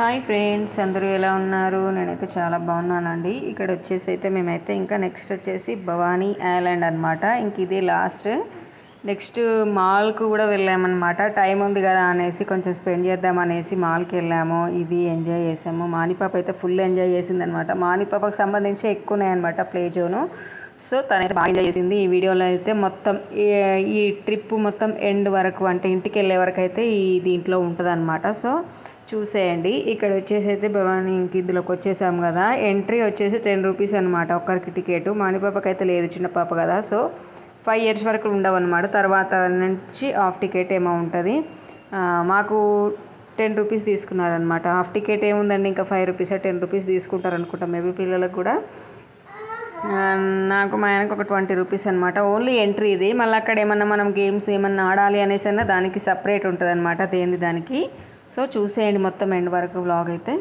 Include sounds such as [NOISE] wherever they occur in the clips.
Hi friends అందరూ ఎలా ఉన్నారు? నేనైతే చాలా బాగున్నానండి. ఇక్కడ వచ్చేసి అయితే మేమైతే ఇంకా నెక్స్ట్ వచ్చేసి భవానీ ఐలాండ్ అనమాట ఇంక ఇదే లాస్ట్ నెక్స్ట్ మాల్కు కూడా వెళ్ళామన్నమాట. టైం ఉంది కదా అనేసి కొంచెం స్పెండ్ చేద్దాం అనేసి మాల్కి వెళ్ళాము. ఇది ఎంజాయ్ చేసాము. మానిపాప అయితే ఫుల్ ఎంజాయ్ చేసింది అనమాట మానిపాపకు సంబంధించి ఎక్కువ ఉన్నాయన్నమాట ప్లే జోను సో తనైతే బాగా ఎంజాయ్ చేసింది. ఈ వీడియోలో అయితే మొత్తం ఈ- ఈ ట్రిప్ మొత్తం ఎండ్ వరకు అంటే ఇంటికి వెళ్ళే వరకు అయితే ఈ దీంట్లో ఉంటుంది అనమాట సో చూసేయండి. ఇక్కడ వచ్చేసి అయితే భవానీ ఇంక ఇందులోకి వచ్చేసాం కదా. ఎంట్రీ వచ్చేసి టెన్ రూపీస్ అనమాట ఒక్కరికి టికెట్ మానిపాపకి అయితే లేదు చిన్న పాప కదా. సో ఫైవ్ ఇయర్స్ వరకు ఉండవన్నమాట. తర్వాత నుంచి హాఫ్ టికెట్ ఏమో ఉంటుంది. మాకు టెన్ రూపీస్ తీసుకున్నారనమాట హాఫ్ టికెట్ ఏముందండి? ఇంకా ఫైవ్ రూపీస్ టెన్ రూపీస్ తీసుకుంటారనుకుంటా మేబీ పిల్లలకు కూడా. నాకు మా ఆయనకు ఒక ట్వంటీ రూపీస్ అనమాట ఓన్లీ ఎంట్రీ ఇది. మళ్ళీ అక్కడ ఏమన్నా మనం గేమ్స్ ఏమన్నా ఆడాలి అనేసి అన్న దానికి సపరేట్ ఉంటుంది అనమాట దేని దానికి? సో చూసేయండి మొత్తం ఎండ్ వరకు వ్లాగ్ అయితే.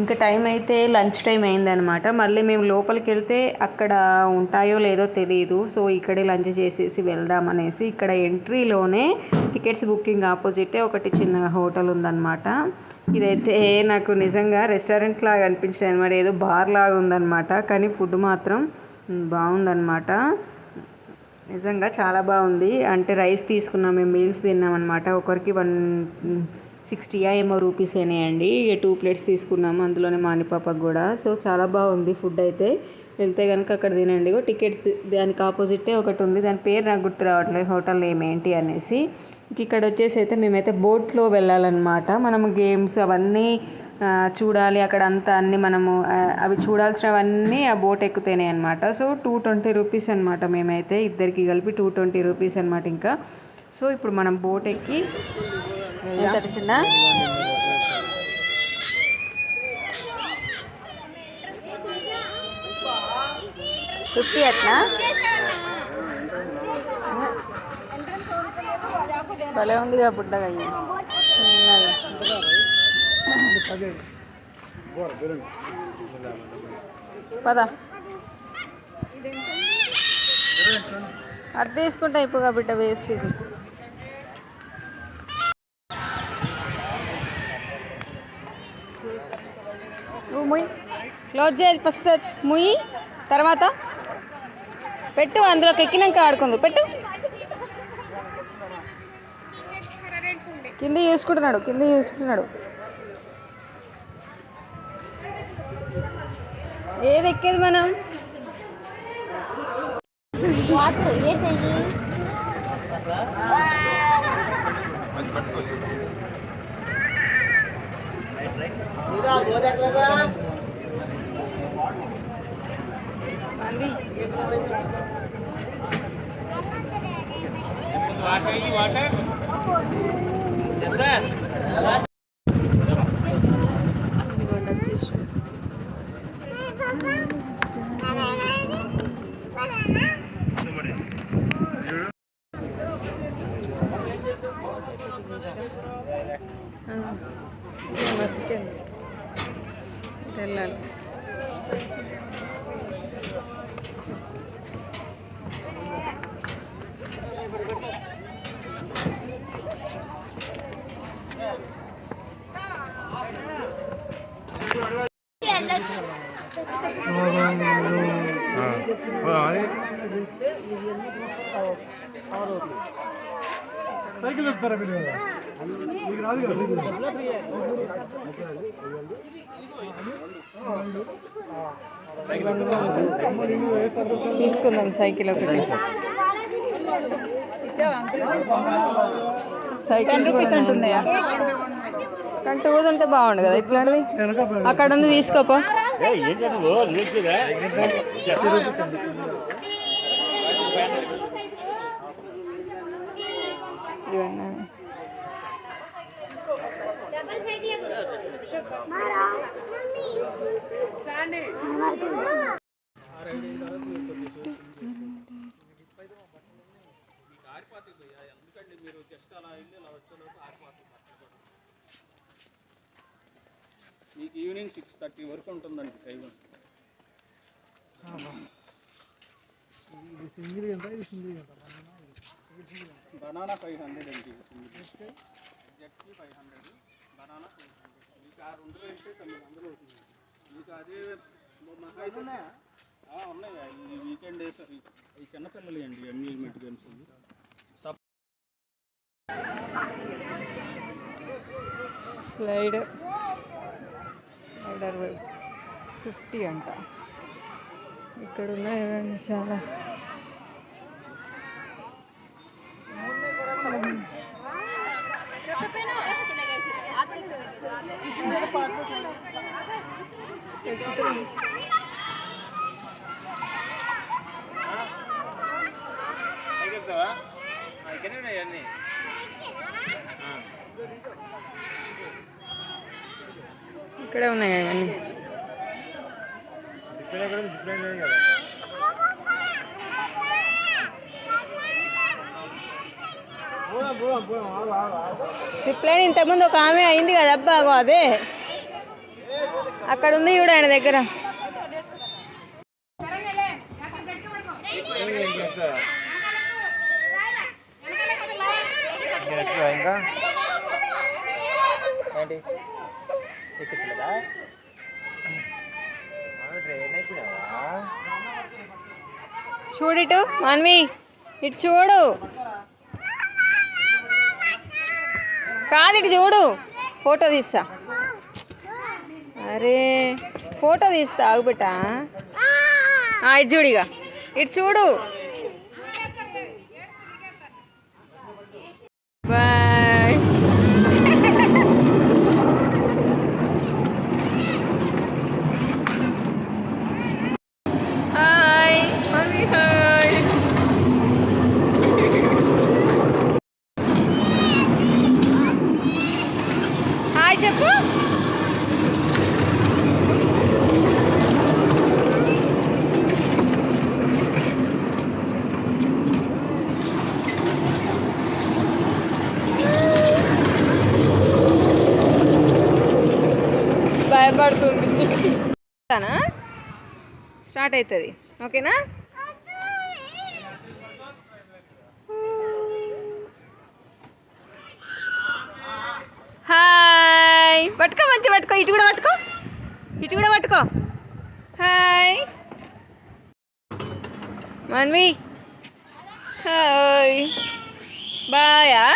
ఇంకా టైం అయితే లంచ్ టైం అయిందనమాట మళ్ళీ మేము లోపలికి వెళ్తే అక్కడ ఉంటాయో లేదో తెలియదు సో ఇక్కడే లంచ్ చేసేసి వెళ్దాం అనేసి ఇక్కడ ఎంట్రీలోనే టికెట్స్ బుకింగ్ ఆపోజిటే ఒకటి చిన్న హోటల్ ఉందన్నమాట. ఇదైతే నాకు నిజంగా రెస్టారెంట్ లాగా అనిపించింది అనమాట ఏదో బార్ లాగా ఉందన్నమాట. కానీ ఫుడ్ మాత్రం బాగుందన్నమాట. నిజంగా చాలా బాగుంది. అంటే రైస్ తీసుకున్నాం మేము మీల్స్ తిన్నాం అనమాట ఒకరికి వన్ సిక్స్టీయా ఏమో రూపీస్ ఇక టూ ప్లేట్స్ తీసుకున్నాము. అందులోనే మానిపాపకు కూడా. సో చాలా బాగుంది ఫుడ్ అయితే. వెళ్తే కనుక అక్కడ తినండి. టికెట్స్ దానికి ఆపోజిటే ఒకటి ఉంది. దాని పేరు నాకు గుర్తు రావట్లేదు. హోటల్ ఏమేంటి అనేసి. ఇక్కడ వచ్చేసి అయితే మేమైతే బోట్లో వెళ్ళాలన్నమాట. మనము గేమ్స్ అవన్నీ చూడాలి. అక్కడ అంతా అన్ని మనము అవి చూడాల్సినవన్నీ ఆ బోట్ ఎక్కుతాయి అనమాట సో టూ ట్వంటీ రూపీస్ అనమాట మేమైతే ఇద్దరికి కలిపి టూ ట్వంటీ రూపీస్ అనమాట ఇంకా. సో ఇప్పుడు మనం బోట్ ఎక్కి చిన్న ఫిఫ్టీ అట్లా? భలే ఉందిగా బుడ్డగా అయ్యి. పద. అది తీసుకుంటా అయిపోగా బిడ్డ వేస్ట్ ఇది. క్లోజ్ చేసి ఫస్ట్ ముయ్యి తర్వాత పెట్టు అందులోకి ఎక్కినాక ఆడుకుందు. పెట్టు. కింద చూసుకుంటున్నాడు కింద చూసుకుంటున్నాడు. ఏది ఎక్కేది మనం? అంది ఇదిగోండి వచ్చేసి. ఆ, ఇదేం బతికింది. ఇటు వెళ్ళాలి సైకిల్ ఎక్కుతారా మీరు మీకు రాదు కదా మీకు తీసుకుందాం సైకిల్ ఒకటి సైకిల్ అంటున్నాయా కంటూ ఉంటే బాగుండు కదా ఇట్లాంటిది అక్కడ ఉంది తీసుకోపో ఇవన్నీ మీకు ఈవినింగ్ సిక్స్ థర్టీ వరకు ఉంటుందండి time single single banana five hundred అండి. జెట్సీ five hundred banana five hundred. మీకు ఆ రెండు వెళ్తే తొమ్మిది వందలు అవుతుంది. మీకు అదే మహా ఆ, ఉన్నాయి. ఈ వీకెండ్ ఈ చిన్నపిల్లలు అండి amusement games slider slider fifty అంట. ఇక్కడ ఉన్నాయి చాలా. ఇక్కడే ఉన్నాయి ఇక్కడే ఉన్నాయి ఇవన్నీ రిప్లైన్ ఇంతకుముందు ఒక ఆమె అయింది కదా అబ్బా అదే. అక్కడ ఉంది చూడు ఆయన దగ్గర ఇంకా ఏంటి ట్రైన్ అయిపోయావా చూడు ఇటు మాన్వి ఇటు చూడు. కాదు ఇటు చూడు. ఫోటో తీస్తా. అరే ఫోటో తీస్తా ఆగు ఆ, ఇటు చూడు ఇక. ఇటు చూడు bye hi mummy hi hi చెప్పు పడుతుంది స్టార్ట్ అవుతుంది ఓకేనా? హాయ్. పట్టుకో మంచి పట్టుకో. ఇటు కూడా పట్టుకో. ఇటు కూడా పట్టుకో. హాయ్. మన్వి. హాయ్. బాయా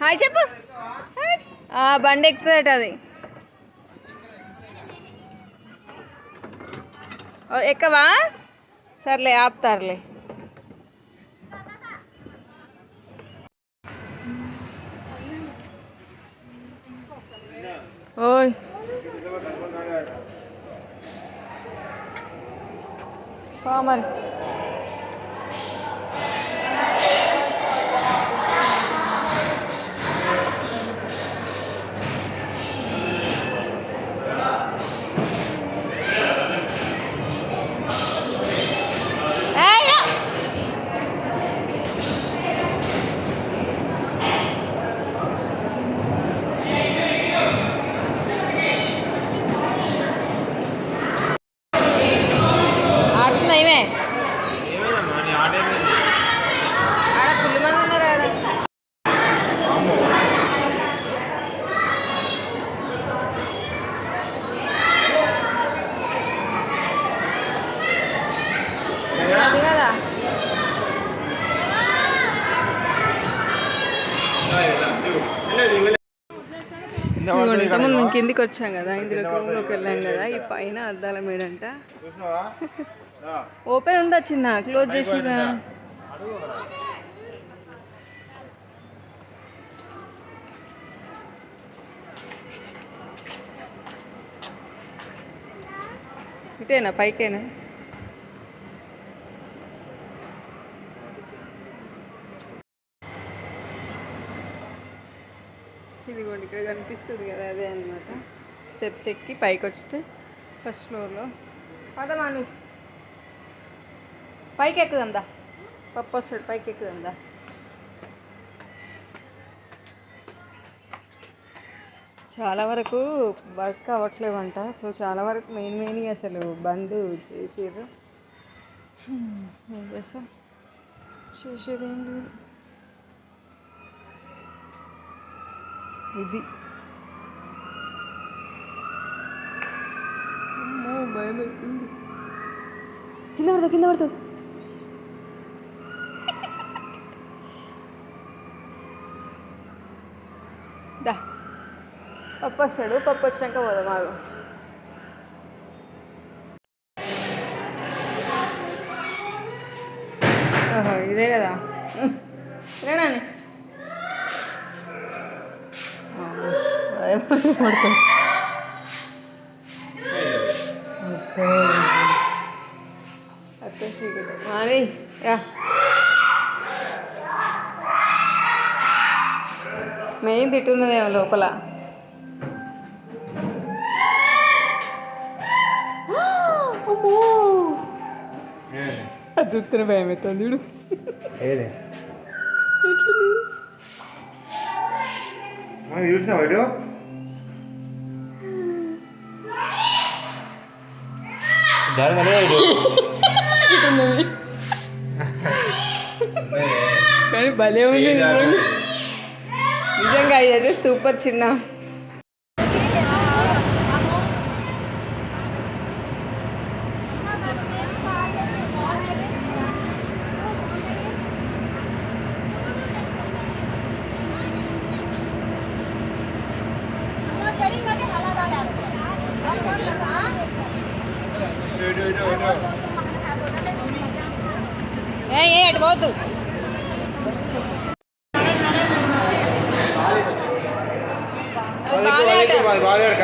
హాయ్ చెప్పు. బండి ఎక్కుతుందట అది. ఓ, ఎక్కవా? సర్లే ఆపుతారులే. ఓయ్. మరి ఏయ్, రా. ఆడుతుందా ఇవే ఏమైందమ్మా నీ ఆట ఏమైంది ఆడ ఫుల్ మంది ఉన్నారు కదా అది కదా ఇదిగోండి, ఇంతకుముందు కిందికి వచ్చాం కదా ఇందులో రూమ్లోకి వెళ్ళాం కదా ఈ పైన అద్దాల రా. ఓపెన్ ఉందా చిన్న? క్లోజ్ చేసిరా? ఇటేనా? పైకేనా? ఇదిగోండి ఇక్కడ కనిపిస్తుంది కదా అదే అన్నమాట. స్టెప్స్ ఎక్కి పైకి వస్తే ఫస్ట్ ఫ్లోర్లో పదమాను పైకి ఎక్కుదందా పప్పు వస్తాడు పైకి ఎక్కుదందా చాలా వరకు వర్క్ అవ్వట్లేవంట. సో చాలా వరకు మెయిన్ మెయిన్ అసలు బంద్ చేసారు ఏం చేస్తాం? చేసేది లేదు ఇది. భయం అవుతుంది కింద పడతావు కింద పడతావు. దా. పప్పు వస్తాడు పప్పు వచ్చినాక పోదాం ఆగు. ఓహో ఇదే కదా. అదే పడుతుంది అత్తే చీకటి మారి రా. మెయిన్ తిట్టున్నదేమో లోపల? అమ్మో! అది చూస్తేనే భయం అవుతుంది చూడు. ఏదే? ఎట్లుంది? మనం చూసినావు ఇటు దాని ఇటు ఇటున్నది కానీ భలే ఉంది నిజంగా. నిజంగా ఇదైతే సూపర్ చిన్న ఇటు ఇటు ఇటు ఏ ఏ అటు పోవద్దు అది బాలే ఆట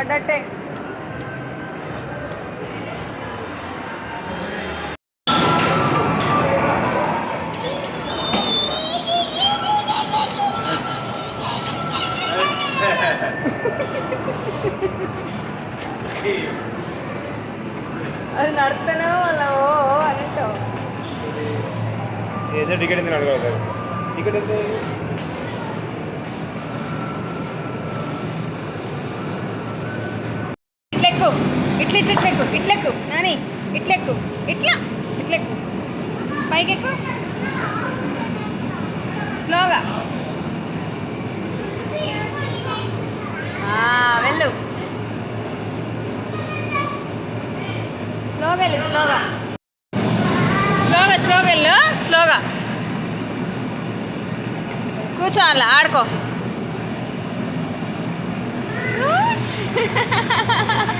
భయపడ్డట్టే అది నడుపుతానో వాళ్ళ ఓ ఓ అంటావు ఏదో టికెట్ ఎంత అడగలుగుతారు టికెట్ ఎంత ఇట్లెక్కు ఇట్ల ఇట్లా ఇట్లెక్కు ఇట్లెక్కు నాని ఇట్లెక్కు ఇట్లా ఇట్లెక్కు పైకెక్కు స్లోగా. ఆ, వెళ్ళు. స్లోగా వెళ్ళు స్లోగా. స్లోగా స్లోగా వెళ్ళు స్లోగా. కూర్చో అలా ఆడుకో. [LAUGHS]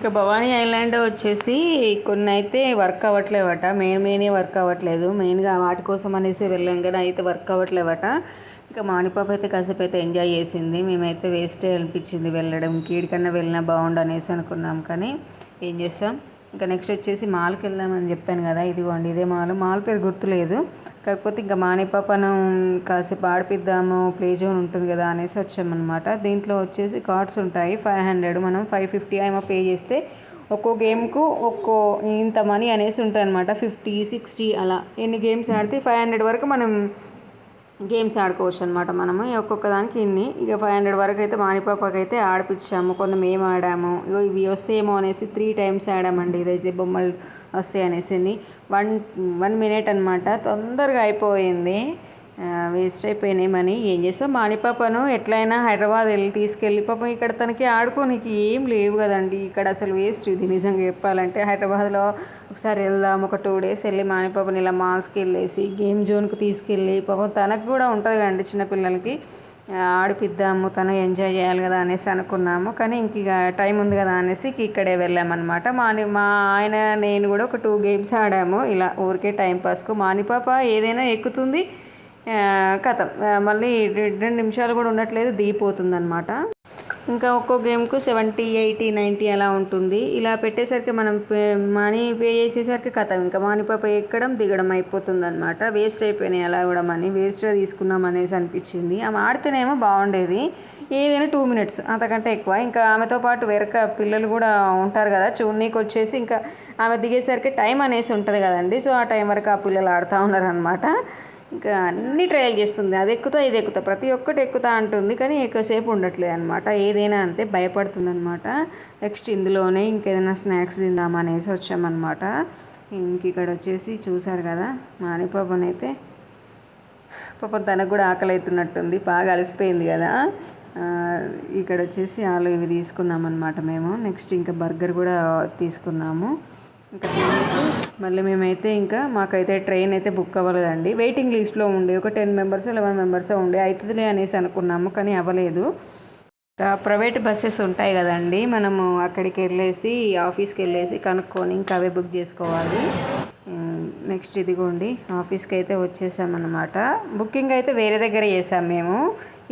ఇంకా భవానీ ఐలాండ్ వచ్చేసి కొన్ని అయితే వర్క్ అవ్వట్లేవట. మెయిన్ మెయినే వర్క్ అవ్వట్లేదు. మెయిన్గా వాటి కోసం అనేసి వెళ్ళాం కానీ అయితే వర్క్ అవ్వట్లేవట. ఇంకా మానిపాప అయితే కాసేపు అయితే ఎంజాయ్ చేసింది. మేమైతే వేస్టే అనిపించింది వెళ్ళడం. కీడికన్నా వెళ్ళినా బాగుండు అనేసి అనుకున్నాం కానీ ఏం చేస్తాం ఇంకా నెక్స్ట్ వచ్చేసి మాల్కి వెళ్ళామని చెప్పాను కదా ఇదిగోండి ఇదే మాల్. మాల్ పేరు గుర్తులేదు. కాకపోతే ఇంకా మానిపాపను కాసేపు ఆడిపిద్దాము ప్లే జోన్ ఉంటుంది కదా అనేసి వచ్చామన్నమాట. దీంట్లో వచ్చేసి కార్డ్స్ ఉంటాయి ఫైవ్ హండ్రెడ్ మనం ఫైవ్ ఫిఫ్టీ ఏమో పే చేస్తే ఒక్కో గేమ్కు ఒక్కో ఇంత మనీ అనేసి ఉంటుంది అనమాట ఫిఫ్టీ సిక్స్టీ అలా. ఎన్ని గేమ్స్ ఆడితే ఫైవ్ హండ్రెడ్ వరకు మనం గేమ్స్ ఆడుకోవచ్చు అనమాట మనము. ఒక్కొక్క దానికి ఇన్ని. ఇక ఫైవ్ హండ్రెడ్ వరకు అయితే మానిపాపకి అయితే ఆడిపించాము కొన్ని మేము ఆడాము. ఇగో ఇవి వస్తాయేమో అనేసి త్రీ టైమ్స్ ఆడామండి. ఇదైతే బొమ్మలు వస్తాయి అనేసి వన్ వన్ మినిట్ అనమాట తొందరగా అయిపోయింది. వేస్ట్ అయిపోయినాయి మనీ. ఏం చేస్తాం మానిపాపను ఎట్లయినా హైదరాబాద్ వెళ్ళి తీసుకెళ్ళి పాపం ఇక్కడ తనకి ఆడుకోనికి ఏం లేవు కదండి. ఇక్కడ అసలు వేస్ట్ ఇది నిజంగా చెప్పాలంటే. హైదరాబాద్లో ఒకసారి వెళ్దాం ఒక టూ డేస్ వెళ్ళి మానిపాపని ఇలా మాల్స్కి వెళ్ళేసి గేమ్ జోన్కి తీసుకెళ్ళి పాపం తనకు కూడా ఉంటుంది కదండి చిన్నపిల్లలకి ఆడిపిద్దాము తను ఎంజాయ్ చేయాలి కదా అనేసి అనుకున్నాము. కానీ ఇంక ఇక టైం ఉంది కదా అనేసి ఇక్కడే వెళ్ళామన్నమాట. మాని మా ఆయన నేను కూడా ఒక టూ గేమ్స్ ఆడాము. ఇలా ఊరికే టైం పాస్కు మానిపాప ఏదైనా ఎక్కుతుంది. కథ. మళ్ళీ రెండు నిమిషాలు కూడా ఉండట్లేదు దిగిపోతుంది అనమాట ఇంకా ఒక్కో గేమ్కు సెవెంటీ ఎయిటీ నైంటీ అలా ఉంటుంది. ఇలా పెట్టేసరికి మనం పే మనీ పే చేసేసరికి కథ. ఇంకా మానిపాప ఎక్కడం దిగడం అయిపోతుంది అనమాట వేస్ట్ అయిపోయినాయి అలా కూడా మనీ వేస్ట్గా తీసుకున్నాం అనేసి అనిపించింది. ఆమె ఆడితేనేమో బాగుండేది. ఏదైనా టూ మినిట్స్ అంతకంటే ఎక్కువ. ఇంకా ఆమెతో పాటు వేరొక పిల్లలు కూడా ఉంటారు కదా చూన్నీకి వచ్చేసి ఇంకా ఆమె దిగేసరికి టైం అనేసి ఉంటుంది కదండి. సో ఆ టైం వరకు ఆ పిల్లలు ఆడుతూ ఉన్నారనమాట ఇంకా అన్ని ట్రయల్ చేస్తుంది. అది ఎక్కుతా ఇది ఎక్కుతా. ప్రతి ఒక్కటి ఎక్కుతా అంటుంది కానీ ఎక్కువసేపు ఉండట్లేదు అనమాట ఏదైనా అంతే భయపడుతుంది అనమాట నెక్స్ట్ ఇందులోనే ఇంకేదైనా స్నాక్స్ తిందామనేసి వచ్చామన్నమాట. ఇంక ఇక్కడ వచ్చేసి చూసారు కదా మానిపాపన్ అయితే పాపం తనకు కూడా ఆకలి అవుతున్నట్టుంది బాగా అలసిపోయింది కదా. ఇక్కడ వచ్చేసి ఆలు ఇవి తీసుకున్నాం అనమాట మేము. నెక్స్ట్ ఇంకా బర్గర్ కూడా తీసుకున్నాము. ఇంకా మళ్ళీ మేమైతే ఇంకా మాకైతే ట్రైన్ అయితే బుక్ అవ్వలేదండి. వెయిటింగ్ లిస్ట్లో ఉండే ఒక టెన్ మెంబర్స్ లెవెన్ మెంబర్స్ ఉండే. అవుతుందిలే అనేసి అనుకున్నాము కానీ అవ్వలేదు. ఇంకా ప్రైవేట్ బస్సెస్ ఉంటాయి కదండి. మనము అక్కడికి వెళ్ళేసి ఆఫీస్కి వెళ్ళేసి కనుక్కొని ఇంకా అవే బుక్ చేసుకోవాలి. నెక్స్ట్ ఇదిగోండి ఆఫీస్కి అయితే వచ్చేసామన్నమాట. బుకింగ్ అయితే వేరే దగ్గర చేసాం మేము.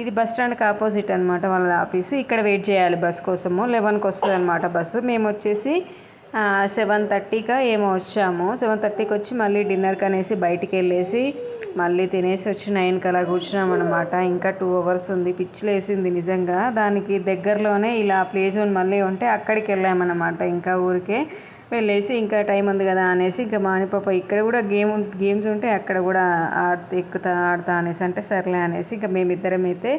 ఇది బస్ స్టాండ్కి ఆపోజిట్ అనమాట వాళ్ళ ఆఫీస్. ఇక్కడ వెయిట్ చేయాలి బస్ కోసము. లెవెన్కి వస్తుంది అనమాట బస్సు. మేము వచ్చేసి సెవెన్ థర్టీకా ఏమో వచ్చాము. సెవెన్ థర్టీకి వచ్చి మళ్ళీ డిన్నర్కి అనేసి బయటికి వెళ్ళేసి మళ్ళీ తినేసి వచ్చి నైన్కి అలా కూర్చున్నాం అనమాట ఇంకా టూ అవర్స్ ఉంది. పిచ్చిలేసింది నిజంగా. దానికి దగ్గరలోనే ఇలా ప్లే జోన్ మళ్ళీ ఉంటే అక్కడికి వెళ్ళామన్నమాట ఇంకా ఊరికే వెళ్ళేసి ఇంకా టైం ఉంది కదా అనేసి ఇంకా మానిపాప ఇక్కడ కూడా గేమ్ గేమ్స్ ఉంటే అక్కడ కూడా ఆడుతా ఎక్కుతా ఆడతా అనేసి అంటే సర్లే అనేసి ఇంకా మేమిద్దరం అయితే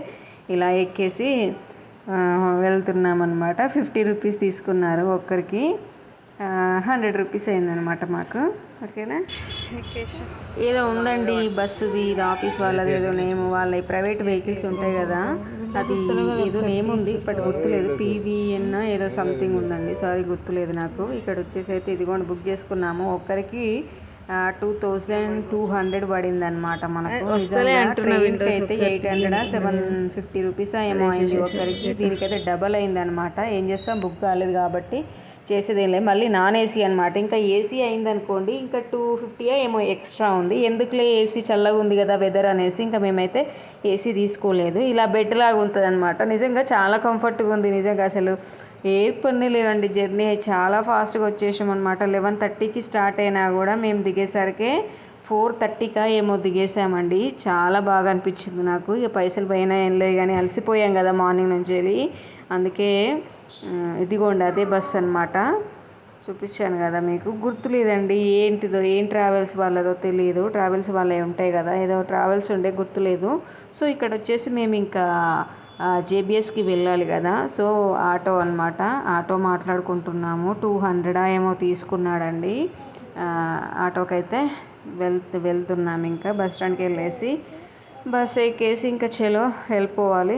ఇలా ఎక్కేసి వెళ్తున్నాం అనమాట ఫిఫ్టీ రూపీస్ తీసుకున్నారు ఒక్కరికి. హండ్రెడ్ రూపీస్ అయిందనమాట మాకు. ఓకేనా? ఏదో ఉందండి బస్సుది ఇది ఆఫీస్ వాళ్ళది ఏదో నేమ్ వాళ్ళ ప్రైవేట్ వెహికల్స్ ఉంటాయి కదా అది ఏదో నేమ్ ఉంది బట్ గుర్తులేదు. పీవీఎన్ ఏదో సంథింగ్ ఉందండి సారీ గుర్తులేదు నాకు. ఇక్కడ వచ్చేసి అయితే ఇదిగోండి బుక్ చేసుకున్నాము. ఒక్కరికి టూ థౌజండ్ టూ హండ్రెడ్ పడింది అనమాట మనకు ట్రైన్కి అయితే eight hundred seven fifty rupees ఏమో అయింది ఒక్కరికి. దీనికైతే డబల్ అయింది అనమాట ఏం చేస్తాం? బుక్ కాలేదు కాబట్టి. చేసేదేం లేదు. మళ్ళీ నాన్ ఏసీ అనమాట ఇంకా ఏసీ అయిందనుకోండి ఇంకా టూ ఫిఫ్టీయా ఏమో ఎక్స్ట్రా ఉంది. ఎందుకులే ఏసీ చల్లగా ఉంది కదా వెదర్ అనేసి ఇంకా మేమైతే ఏసీ తీసుకోలేదు. ఇలా బెడ్ లాగా ఉంటుంది అనమాట నిజంగా చాలా కంఫర్ట్గా ఉంది నిజంగా అసలు. ఎయిర్ పని లేదండి. జర్నీ చాలా ఫాస్ట్గా వచ్చేసాం అనమాట లెవెన్ థర్టీకి స్టార్ట్ అయినా కూడా మేము దిగేసరికి ఫోర్ థర్టీకా ఏమో దిగేసామండి. చాలా బాగా అనిపించింది నాకు. ఇక పైసలు పైన ఏం లేదు కానీ అలసిపోయాం కదా మార్నింగ్ నుంచి వెళ్ళి. అందుకే ఇదిగోండి అదే బస్ అనమాట చూపించాను కదా మీకు. గుర్తులేదండి ఏంటిదో ఏం ట్రావెల్స్ వాళ్ళదో తెలియదు ట్రావెల్స్ వాళ్ళే ఉంటాయి కదా ఏదో ట్రావెల్స్ ఉండే గుర్తులేదు. సో ఇక్కడ వచ్చేసి మేము ఇంకా జేబిఎస్కి వెళ్ళాలి కదా. సో ఆటో అన్నమాట. ఆటో మాట్లాడుకుంటున్నాము. టూ హండ్రెడ్ ఏమో తీసుకున్నాడండి. ఆటోకి అయితే వెళ్తూ వెళ్తున్నాము ఇంకా. బస్ స్టాండ్కి వెళ్ళేసి బస్ ఎక్కేసి ఇంకా చలో వెళ్ళిపోవాలి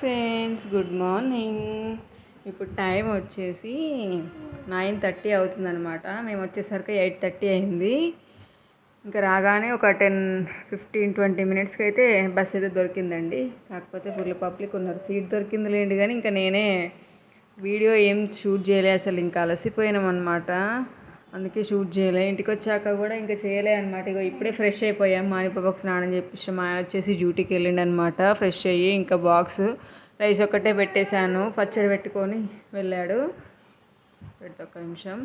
ఫ్రెండ్స్ గుడ్ మార్నింగ్ ఇప్పుడు టైం వచ్చేసి నైన్ థర్టీ అవుతుందన్నమాట. మేము వచ్చేసరికి ఎయిట్ థర్టీ అయింది. ఇంకా రాగానే ఒక టెన్ ఫిఫ్టీన్ ట్వంటీ మినిట్స్కి అయితే బస్ అయితే దొరికిందండి. కాకపోతే ఫుల్ పబ్లిక్ ఉన్నారు. సీట్ దొరికింది లేండి కానీ ఇంకా నేనే వీడియో ఏం షూట్ చేయలే అసలు ఇంకా అలసిపోయినాం అనమాట అందుకే షూట్ చేయలే. ఇంటికి వచ్చాక కూడా ఇంకా చేయలే అనమాట ఇగో ఇప్పుడే ఫ్రెష్ అయిపోయాం. మానిపాపకు స్నానం చేపించాం మా ఆయన వచ్చేసి డ్యూటీకి వెళ్ళిండు అనమాట ఫ్రెష్ అయ్యి ఇంకా బాక్స్ రైస్ ఒక్కటే పెట్టేశాను. పచ్చడి పెట్టుకొని వెళ్ళాడు. పెడితే ఒక్క నిమిషం.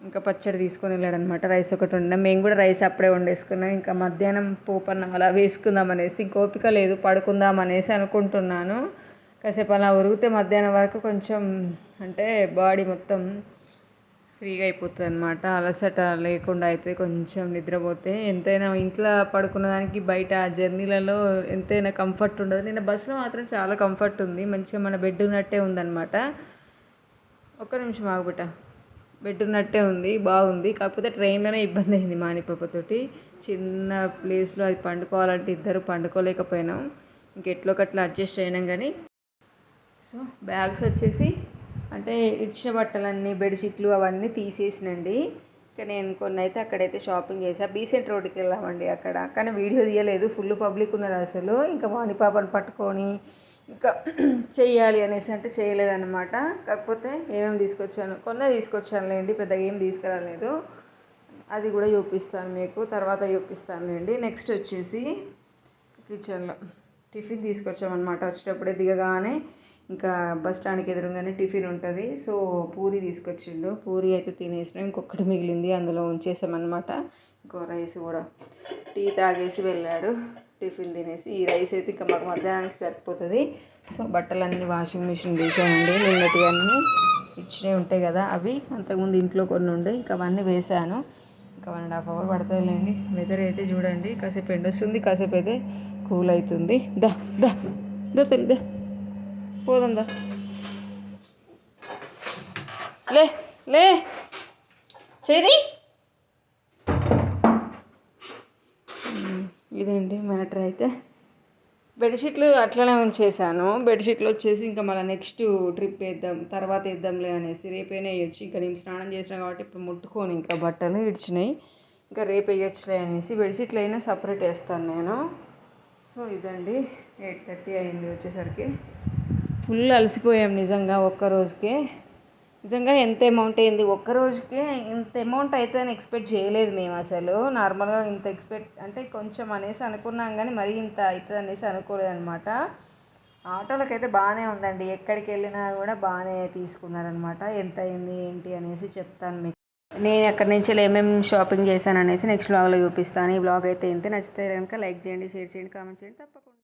ఇంకా పచ్చడి తీసుకొని వెళ్ళాడనమాట రైస్ ఒకటి ఉండే. మేము కూడా రైస్ అప్పుడే వండేసుకున్నాం. ఇంకా మధ్యాహ్నం పోపన్నం అలా వేసుకుందాం అనేసి గోపిక లేదు. పడుకుందాం అనేసి అనుకుంటున్నాను. కాసేపు అలా ఉరిగితే మధ్యాహ్నం వరకు కొంచెం అంటే బాడీ మొత్తం ఫ్రీగా అయిపోతుంది అనమాట అలసట లేకుండా అయితే కొంచెం నిద్రపోతే ఎంతైనా ఇంట్లో పడుకున్న దానికి బయట జర్నీలలో ఎంతైనా కంఫర్ట్ ఉండదు. నిన్న బస్సులో మాత్రం చాలా కంఫర్ట్ ఉంది. మంచిగా మన బెడ్ ఉన్నట్టే ఉందన్నమాట. ఒక్క నిమిషం ఆగుబిట బెడ్ ఉన్నట్టే ఉంది బాగుంది. కాకపోతే ట్రైన్లోనే ఇబ్బంది అయింది మానిపాపతోటి చిన్న ప్లేస్లో అది పండుకోవాలంటే ఇద్దరు పండుకోలేకపోయినాం. ఇంకెట్లో ఒకట్లా అడ్జస్ట్ అయినాం కానీ సో బ్యాగ్స్ వచ్చేసి అంటే ఇడ్చిన బట్టలన్నీ బెడ్షీట్లు అవన్నీ తీసేసినండి. ఇంకా నేను కొన్ని అయితే అక్కడైతే షాపింగ్ చేశాను బీసెంట్ రోడ్డుకి వెళ్ళామండి అక్కడ. కానీ వీడియో తీయలేదు. ఫుల్ పబ్లిక్ ఉన్నారు అసలు. ఇంకా వాణిపాపను పట్టుకొని ఇంకా [CLEARS THROAT] చేయాలి అనేసి అంటే చేయలేదన్నమాట. కాకపోతే ఏమేమి తీసుకొచ్చాను? కొన్నే తీసుకొచ్చానులేండి. పెద్దగా ఏం తీసుకురాలేదు. అది కూడా చూపిస్తాను మీకు. తర్వాత చూపిస్తానులేండి. నెక్స్ట్ వచ్చేసి కిచెన్లో టిఫిన్ తీసుకొచ్చామన్నమాట. వచ్చేటప్పుడే దిగగానే ఇంకా బస్ స్టాండ్కి ఎదురుగానే టిఫిన్ ఉంటుంది. సో పూరి తీసుకొచ్చిండు. పూరి అయితే తినేసినాం. ఇంకొకటి మిగిలింది. అందులో ఉంచేసామన్నమాట. ఇంకో రైస్ కూడా టీ తాగేసి వెళ్ళాడు. టిఫిన్ తినేసి ఈ రైస్ అయితే ఇంకా మాకు మధ్యాహ్నానికి సరిపోతుంది. సో బట్టలన్నీ వాషింగ్ మిషన్ వేసానండి నిన్నటి అన్నీ ఇచ్చినవి ఉంటాయి కదా అవి. అంతకుముందు ఇంట్లో కొన్ని ఉండే. ఇంకా అవన్నీ వేసాను ఇంకా వన్ అండ్ హాఫ్ అవర్ పడుతుందిలేండి వెదర్ అయితే చూడండి. కాసేపు ఎండొస్తుంది. కాసేపు అయితే కూల్ అవుతుంది. దా దా దా తల్లి దా లే లే. చేది? ఇదండి మ్యాటర్ అయితే? బెడ్షీట్లు అట్లనే ఉంచేసాను బెడ్షీట్లు వచ్చేసి ఇంకా మళ్ళీ నెక్స్ట్ ట్రిప్ వేద్దాం తర్వాత వేద్దాంలే అనేసి రేపైనా వేయొచ్చు. ఇంకా నేను స్నానం చేసినా కాబట్టి ఇప్పుడు ముట్టుకొని ఇంకా బట్టలు ఇడిచినాయి ఇంకా రేపు వేయొచ్చులే అనేసి బెడ్షీట్లు అయినా సపరేట్ వేస్తాను నేను. సో ఇదండి ఎయిట్ థర్టీ అయింది వచ్చేసరికి. ఫుల్ అలసిపోయాం నిజంగా ఒక్క రోజుకే. నిజంగా ఎంత అమౌంట్ అయింది? ఒక్క రోజుకే ఇంత అమౌంట్ అయితే అని ఎక్స్పెక్ట్ చేయలేదు మేము అసలు. నార్మల్గా ఇంత ఎక్స్పెక్ట్ అంటే కొంచెం అనేసి అనుకున్నాం కానీ మరీ ఇంత అవుతుంది అనేసి అనుకోలేదు అనమాట ఆటోలకైతే బాగానే ఉందండి. ఎక్కడికి వెళ్ళినా కూడా బాగానే తీసుకున్నారనమాట ఎంత అయింది ఏంటి అనేసి చెప్తాను మీకు. నేను అక్కడి నుంచి ఏమేమి షాపింగ్ చేశాను అనేసి నెక్స్ట్ బ్లాగ్లో చూపిస్తాను. ఈ బ్లాగ్ అయితే ఇంతే. నచ్చితే కనుక లైక్ చేయండి షేర్ చేయండి కామెంట్ చేయండి. తప్పకుండా.